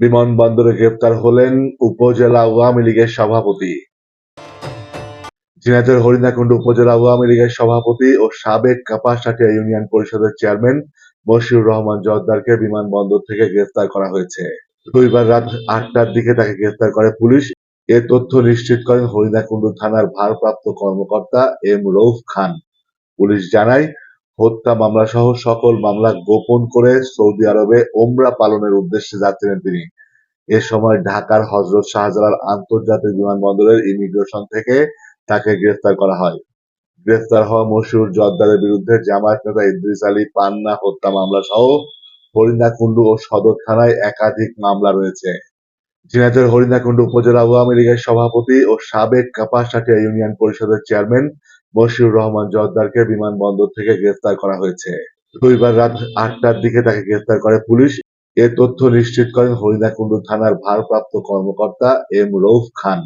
বিমানবন্দরে গ্রেপ্তার হলেন উপজেলা আওয়ামী লীগের সভাপতি। ঝিনাইদহের হরিণাকুণ্ড উপজেলা আওয়ামী লীগের সভাপতি ও সাবেক কাপাসিয়া ইউনিয়ন পরিষদের চেয়ারম্যান মশিউর রহমান জর্দারকে বিমানবন্দর থেকে গ্রেফতার করা হয়েছে। রবিবার রাত আটটার দিকে তাকে গ্রেফতার করে পুলিশ। এ তথ্য নিশ্চিত করেন হরিণাকুণ্ড থানার ভারপ্রাপ্ত কর্মকর্তা এম রৌফ খান। পুলিশ জানায় হত্যা মামলা সহ সকল মামলা গোপন করে সৌদি আরবে ওমরা পালনের উদ্দেশ্যে যাচ্ছিলেন তিনি। এ সময় ঢাকার হজরত শাহজালাল আন্তর্জাতিক বিমানবন্দরের ইমিগ্রেশন থেকে তাকে গ্রেফতার করা হয়। গ্রেফতার হওয়া মশিউর জর্দারের বিরুদ্ধে জামায়াত নেতা ইদ্রিস আলী পান্না হত্যা মামলা সহ হরিণাকুণ্ড ও সদর থানায় একাধিক মামলা রয়েছে। ঝিনাইদহের হরিণাকুণ্ড উপজেলা আওয়ামী লীগের সভাপতি ও সাবেক কাপাসিয়া ইউনিয়ন পরিষদের চেয়ারম্যান মশিউর রহমান জর্দারকে বিমানবন্দর থেকে গ্রেফতার করা হয়েছে। রবিবার রাত আটটার দিকে তাকে গ্রেফতার করে পুলিশ। এ তথ্য নিশ্চিত করেন হরিণাকুণ্ড থানার ভারপ্রাপ্ত কর্মকর্তা এম রৌফ খান।